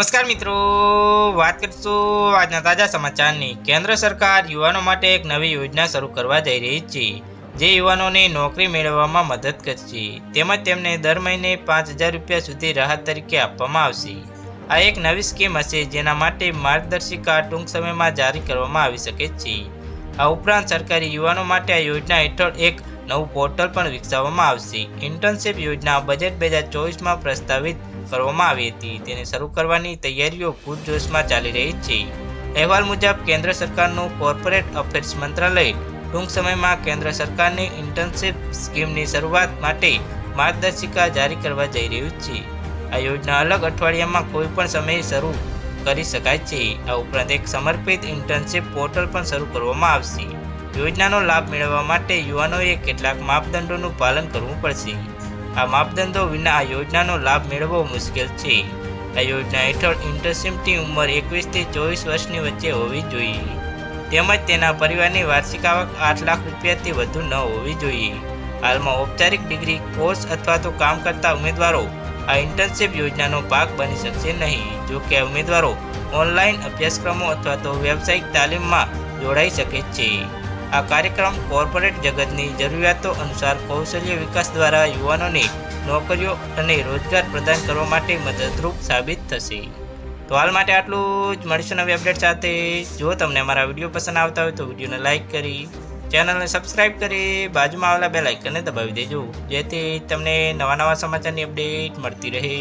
નમસ્કાર મિત્રો, વાત કરીશું આજના તાજા સમાચારની. કેન્દ્ર સરકાર યુવાનો માટે એક નવી યોજના શરૂ કરવા જઈ રહી છે, જે યુવાનોને નોકરી મેળવવામાં મદદ કરશે. તેમજ તેમને દર મહિને પાંચ હજાર રૂપિયા સુધી રાહત તરીકે આપવામાં આવશે. આ એક નવી સ્કીમ હશે, જેના માટે માર્ગદર્શિકા ટૂંક સમયમાં જારી કરવામાં આવી શકે છે. આ ઉપરાંત સરકારી યુવાનો માટે આ યોજના હેઠળ એક નવું પોર્ટલ પણ વિકસાવવામાં આવશે. ઇન્ટર્નશિપ યોજના બજેટ બે હજાર ચોવીસમાં પ્રસ્તાવિત કરવામાં આવી હતી. તેને શરૂ કરવાની તૈયારીઓ પૂરજોશમાં ચાલી રહી છે. અહેવાલ મુજબ, કેન્દ્ર સરકારનું કોર્પોરેટ અફેર્સ મંત્રાલય ટૂંક સમયમાં કેન્દ્ર સરકારની ઇન્ટર્નશિપ સ્કીમની શરૂઆત માટે માર્ગદર્શિકા જારી કરવા જઈ રહ્યું છે. આ યોજના અલગ અઠવાડિયામાં કોઈ પણ સમયે શરૂ કરી શકાય છે. આ ઉપરાંત એક સમર્પિત ઇન્ટર્નશીપ પોર્ટલ પણ શરૂ કરવામાં આવશે. યોજનાનો લાભ મેળવવા માટે યુવાનોએ કેટલાક માપદંડોનું પાલન કરવું પડશે. આ માપદંડો વિના આ યોજનાનો લાભ મેળવવો મુશ્કેલ છે. આ યોજના હેઠળ ઇન્ટરશિપની ઉંમર એકવીસથી ચોવીસ વર્ષની વચ્ચે હોવી જોઈએ. તેમજ તેના પરિવારની વાર્ષિક આવક આઠ લાખ રૂપિયાથી વધુ ન હોવી જોઈએ. હાલમાં ઔપચારિક ડિગ્રી, કોર્સ અથવા તો કામ કરતા ઉમેદવારો આ ઇન્ટર્નશીપ યોજનાનો ભાગ બની શકશે નહીં. જો કે ઉમેદવારો ઓનલાઈન અભ્યાસક્રમો અથવા તો વ્યવસાયિક તાલીમમાં જોડાઈ શકે છે. આ કાર્યક્રમ કોર્પોરેટ જગતની જરૂરિયાતો અનુસાર કૌશલ્ય વિકાસ દ્વારા યુવાનોને નોકરીઓ અને રોજગાર પ્રદાન કરવા માટે મદદરૂપ સાબિત થશે. તો હાલ માટે આટલું જ. મળીશું નવી અપડેટ સાથે. જો તમને અમારા વીડિયો પસંદ આવતા હોય તો વિડીયોને લાઇક કરી, ચેનલને સબસ્ક્રાઇબ કરી, બાજુમાં આવેલા બે લાઇકનને દબાવી દેજો. જેથી તમને નવા નવા સમાચારની અપડેટ મળતી રહે.